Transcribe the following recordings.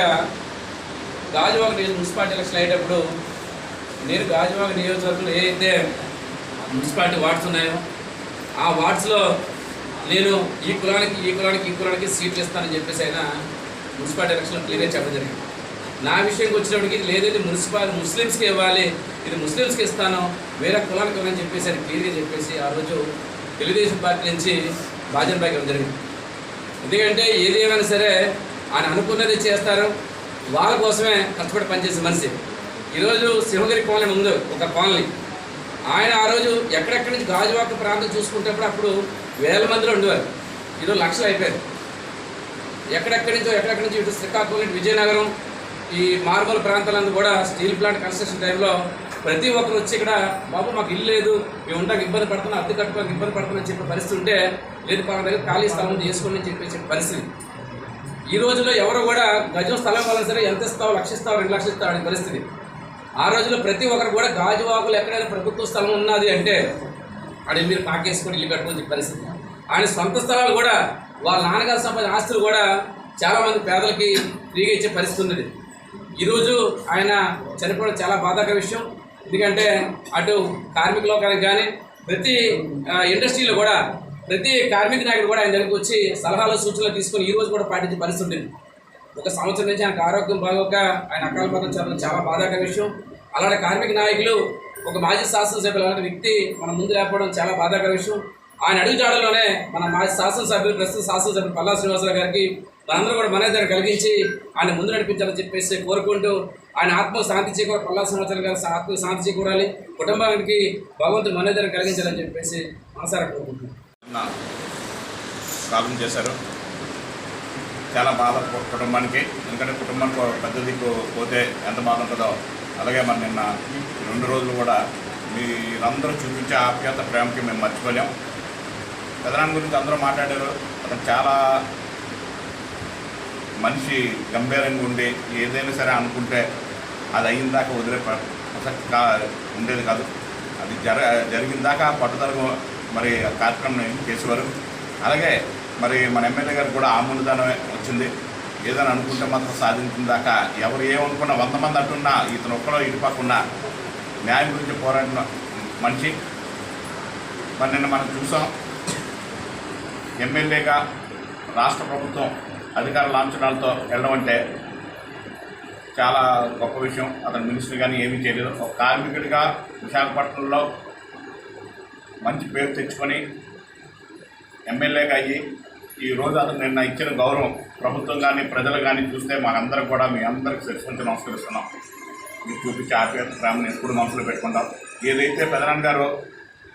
మొట్టమొదటిగా గాజువాక నియోజక municipality election అయ్యేటప్పుడు నేను గాజువాక నియోజకవర్గంలో ఏదైతే మున్సిపాలిటీ వార్డ్స్ ఉన్నాయో ఆ వార్డ్స్లో నేను ఈ కులానికి ఈ కులానికి ఈ కులానికి సీట్లు ఇస్తానని చెప్పేసి అయినా మున్సిపాలిటీ ఎలక్షన్లో క్లియర్గా చెప్పడం జరిగింది. నా విషయంకి వచ్చినప్పటికి లేదైతే మున్సిపాలిటీ ముస్లిమ్స్కి ఇవ్వాలి ఇది ముస్లిమ్స్కి ఇస్తాను వేరే కులానికి ఇవ్వాలని చెప్పేసి అని క్లియర్గా చెప్పేసి ఆ రోజు తెలుగుదేశం పార్టీ నుంచి భాజపాకి ఇవ్వడం జరిగింది. ఎందుకంటే ఏది ఏమైనా సరే ఆయన అనుకున్నది చేస్తారు. వాళ్ళ కోసమే కష్టపడి పనిచేసే మనిషి. ఈరోజు సింహగిరి కాలనీ ఉంది ఒక కాలనీ. ఆయన ఆ రోజు ఎక్కడెక్కడి నుంచి గాజువాక ప్రాంతం చూసుకుంటేప్పుడు అప్పుడు వేల మందిలో ఉండేవారు. ఈరోజు లక్షలు అయిపోయారు. ఎక్కడెక్కడి నుంచో ఎక్కడెక్కడి నుంచి ఇటు శ్రీకాకుళం విజయనగరం ఈ మార్బల్ ప్రాంతాలందు కూడా స్టీల్ ప్లాంట్ కన్స్ట్రక్షన్ టైంలో ప్రతి ఒక్కరు వచ్చి ఇక్కడ బాబు మాకు ఇల్లు లేదు. మేము ఉండక ఇబ్బంది పడుతున్నాం. అద్దె కట్టుకోవడానికి ఇబ్బంది పడుతున్నాం చెప్పే పరిస్థితి ఉంటే లేదు పలానా దగ్గర ఖాళీ స్థలం చేసుకోండి అని చెప్పే పరిస్థితి. ఈ రోజుల్లో ఎవరు కూడా గజం స్థలం వల్ల సరే ఎంత ఇస్తావు లక్షిస్తావు రెండు లక్షలు ఇస్తావు అనే పరిస్థితి. ఆ రోజుల్లో ప్రతి ఒక్కరు కూడా గాజువాకులు ఎక్కడైనా ప్రభుత్వ స్థలం ఉన్నది అంటే అక్కడ మీరు పాకేసుకొని ఇల్లు కట్టుకొని పరిస్థితి. ఆయన సొంత స్థలాలు కూడా వాళ్ళ నాన్నగారు సంపాదించిన ఆస్తులు కూడా చాలామంది పేదలకి ఫ్రీగా ఇచ్చే పరిస్థితి ఉన్నది. ఈరోజు ఆయన చనిపోవడం చాలా బాధాకర విషయం. ఎందుకంటే అటు కార్మిక లోకానికి కానీ ప్రతి ఇండస్ట్రీలో కూడా ప్రతి కార్మిక నాయకుడు కూడా ఆయన దగ్గరికి వచ్చి సలహాలు సూచనలు తీసుకొని ఈ రోజు కూడా పాటించే పరిస్థితి ఒక సంవత్సరం నుంచి ఆయనకు ఆరోగ్యం బాగోక ఆయన అకాల పదం చెప్పడం చాలా బాధాకర విషయం. అలాంటి కార్మిక నాయకులు ఒక మాజీ శాసనసభ్యులు అలాంటి వ్యక్తి మన ముందు లేకపోవడం చాలా బాధాకర విషయం. ఆయన అడుగుజాడలోనే మన మాజీ శాసనసభ్యులు ప్రస్తుత శాసనసభ్యులు పల్లా శ్రీనివాసరావు గారికి మనందరూ కూడా మనోధైర్యం కలిగించి ఆయన ముందు నడిపించాలని చెప్పేసి కోరుకుంటూ ఆయన ఆత్మ శాంతి చేకూర పల్లా శ్రీనివాసరావు గారు ఆత్మ శాంతి చేకూరాలి. కుటుంబానికి భగవంతుడు మనోధైర్యం కలిగించాలని చెప్పేసి మనసారా కోరుకుంటున్నాను ప్రాబ్లం చేశారు. చాలా బాధ కుటుంబానికి. ఎందుకంటే కుటుంబానికి ఒక పెద్ద దిక్కు పోతే ఎంత బాధ ఉంటుందో అలాగే మరి నిన్న రెండు రోజులు కూడా మీరందరూ చూపించే ఆప్యాయత ప్రేమకి మేము మర్చిపోలేం. పెదనాన్న గురించి అందరూ మాట్లాడారు. అతను చాలా మనిషి గంభీరంగా ఉండి ఏదైనా సరే అనుకుంటే అది అయిన దాకా వదిలే ప్రసక్తి కా ఉండేది కాదు. అది జర జరిగిన దాకా పట్టుదలకు మరి ఆ కార్యక్రమం చేసేవారు? అలాగే మరి మన ఎమ్మెల్యే గారు కూడా ఆ వచ్చింది. ఏదని అనుకుంటే మాత్రం సాధించిన దాకా ఎవరు ఏమనుకున్నా వంద మంది అంటున్నా ఇతను ఒక్కడో ఇటుపక్కున్నా న్యాయం గురించి పోరాడిన మనిషి. మరి నిన్న మనం చూసాం ఎమ్మెల్యేగా రాష్ట్ర ప్రభుత్వం అధికార లాంఛనాలతో వెళ్ళడం అంటే చాలా గొప్ప విషయం. అతను మినిస్టర్ కానీ ఏమీ చేయలేదు. ఒక కార్మికుడిగా విశాఖపట్నంలో మంచి పేరు తెచ్చుకొని ఎమ్మెల్యేగా అయ్యి ఈ అతను నిన్న ఇచ్చిన గౌరవం ప్రభుత్వం కానీ ప్రజలు కానీ చూస్తే మనందరం కూడా మీ అందరికి శిరస్వంచి నమస్కరిస్తున్నాం. మీరు చూపించే ఆప్యాయత ప్రేమను ఎప్పుడు మనసులో పెట్టుకుంటాం. ఏదైతే పెదనాన్న గారు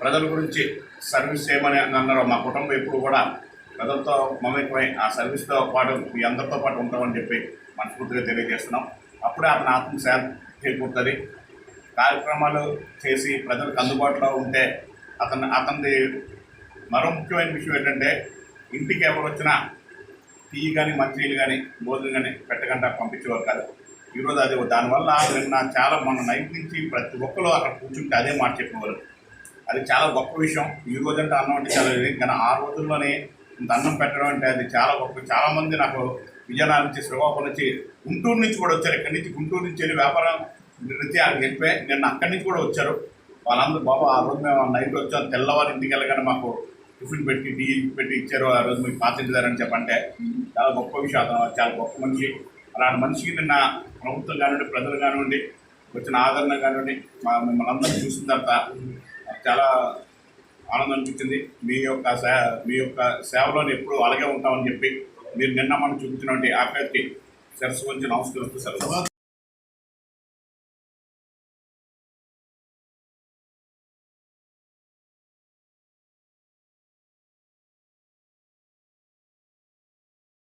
ప్రజల గురించి సర్వీస్ చేయమని అన్నారో మా కుటుంబం ఎప్పుడు కూడా ప్రజలతో మమేకమై ఆ సర్వీస్తో పాటు మీ అందరితో పాటు ఉంటామని చెప్పి మనస్ఫూర్తిగా తెలియజేస్తున్నాం. అప్పుడే అతని ఆత్మశాంతి చేకూరుతుంది. కార్యక్రమాలు చేసి ప్రజలకు అందుబాటులో ఉంటే అతను అతనిది మరో ముఖ్యమైన విషయం ఏంటంటే ఇంటికి ఎవరు వచ్చినా టీ కానీ మంచినీళ్ళు కానీ భోజనం కానీ పెట్టకుండా పంపించేవారు కాదు. ఈరోజు అది దానివల్ల నిన్న చాలా మన నైట్ నుంచి ప్రతి ఒక్కరు అక్కడ కూర్చుంటే అదే మాట చెప్పేవారు. అది చాలా గొప్ప విషయం. ఈ రోజు అంటే అన్నం అంటే చాలా కానీ ఆ రోజుల్లోనే ఇంత అన్నం పెట్టడం అంటే అది చాలా గొప్ప. చాలామంది నాకు విజయనగరం నుంచి శ్రీకాకుళం నుంచి గుంటూరు నుంచి కూడా వచ్చారు. ఇక్కడి నుంచి గుంటూరు నుంచి వెళ్ళి వ్యాపారం రీత్యా అక్కడికి చెప్పే నిన్న అక్కడి నుంచి కూడా వచ్చారు. వాళ్ళందరూ బాబా ఆ రోజు మేము నైట్ వచ్చాం తెల్లవారి ఇంటికి వెళ్ళగానే మాకు టిఫిన్ పెట్టి టీ పెట్టి ఇచ్చారు. ఆ రోజు మీకు పాత చెప్పంటే చాలా గొప్ప విషయం అతను చాలా గొప్ప మనిషి. అలాంటి మనిషికి నిన్న ప్రభుత్వం కానివ్వండి ప్రజలు కానివ్వండి వచ్చిన ఆదరణ కానివ్వండి మా మిమ్మల్ని అందరూ చూసిన తర్వాత చాలా ఆనందం అనిపించింది. మీ యొక్క సే మీ యొక్క సేవలోని ఎప్పుడు అలాగే ఉంటామని చెప్పి మీరు నిన్న మనం చూపించినటువంటి ఆప్యాయతకి సరస్సు గురించి నమస్కరిస్తూ సెలవు.